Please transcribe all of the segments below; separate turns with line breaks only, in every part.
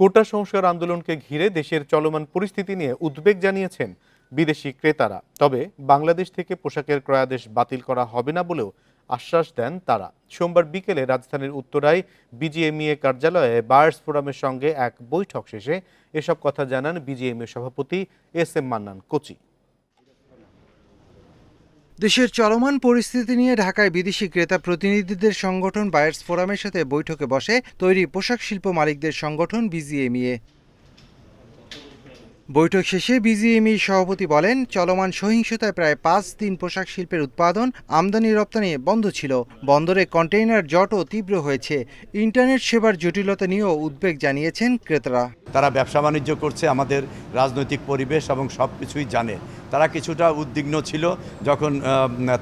কোটা সংস্কার আন্দোলনকে ঘিরে দেশের চলমান পরিস্থিতি নিয়ে উদ্বেগ জানিয়েছেন বিদেশি ক্রেতারা। তবে বাংলাদেশ থেকে পোশাকের ক্রয়াদেশ বাতিল করা হবে না বলেও আশ্বাস দেন তারা। সোমবার বিকেলে রাজধানীর উত্তরায় বিজিএমইএ কার্যালয়ে বায়ার্স ফোরামের সঙ্গে এক বৈঠক শেষে এসব কথা জানান বিজিএমইএ সভাপতি এস এম মান্নান কোচি।
দেশের চলমান পরিস্থিতি নিয়ে ঢাকায় বিদেশি ক্রেতা প্রতিনিধিদের সংগঠন বায়ার্স ফোরামের সাথে বৈঠকে বসে তৈরি পোশাক শিল্প মালিকদের সংগঠন বিজিএমইএ। বৈঠক শেষে বিজিএমই সভাপতি বলেন, চলমান সহিংসতায় প্রায় পাঁচ দিন পোশাক শিল্পের উৎপাদন, আমদানি রপ্তানি বন্ধ ছিল। বন্দরে কন্টেইনার জটও তীব্র হয়েছে। ইন্টারনেট সেবার জটিলতা নিয়েও উদ্বেগ জানিয়েছেন ক্রেতারা।
তারা ব্যবসা বাণিজ্য করছে, আমাদের রাজনৈতিক পরিবেশ এবং সব কিছুই জানে। তারা কিছুটা উদ্বিগ্ন ছিল যখন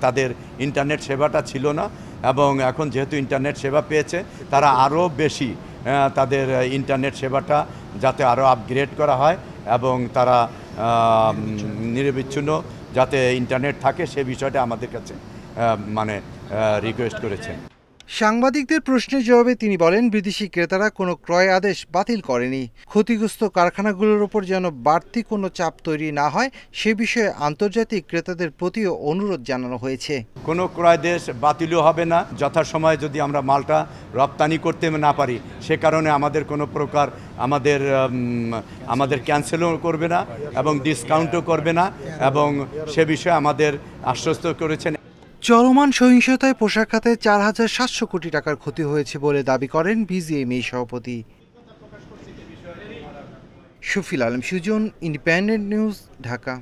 তাদের ইন্টারনেট সেবাটা ছিল না এবং এখন যেহেতু ইন্টারনেট সেবা পেয়েছে, তারা আরও বেশি তাদের ইন্টারনেট সেবাটা যাতে আরও আপগ্রেড করা হয়। এবং তারা নিরবিচ্ছিন্ন যাতে ইন্টারনেট থাকে সে বিষয়টা আমাদের কাছে মানে রিকোয়েস্ট করেছেন
সাংবাদিকদের প্রশ্নের জবাবে তিনি বলেন, বিদেশি ক্রেতারা কোনো ক্রয় আদেশ বাতিল করেনি। ক্ষতিগ্রস্ত কারখানাগুলোর ওপর যেন বাড়তি কোনো চাপ তৈরি না হয়, সে বিষয়ে আন্তর্জাতিক ক্রেতাদের প্রতিও অনুরোধ জানানো হয়েছে।
কোনো ক্রয় দেশ বাতিলও হবে না। যথাসময়ে যদি আমরা মালটা রপ্তানি করতে না পারি, সে কারণে আমাদের কোনো প্রকার আমাদের আমাদের ক্যান্সেলও করবে না এবং ডিসকাউন্টও করবে না এবং সে বিষয়ে আমাদের আশ্বস্ত করেছেন
চলমান সহিংসতায় পোশাক খাতে চার হাজার সাতশো কোটি টাকার ক্ষতি হয়েছে বলে দাবি করেন বিজিএমই সভাপতি। Shafil Alam, Sujan, independent news, Dhaka.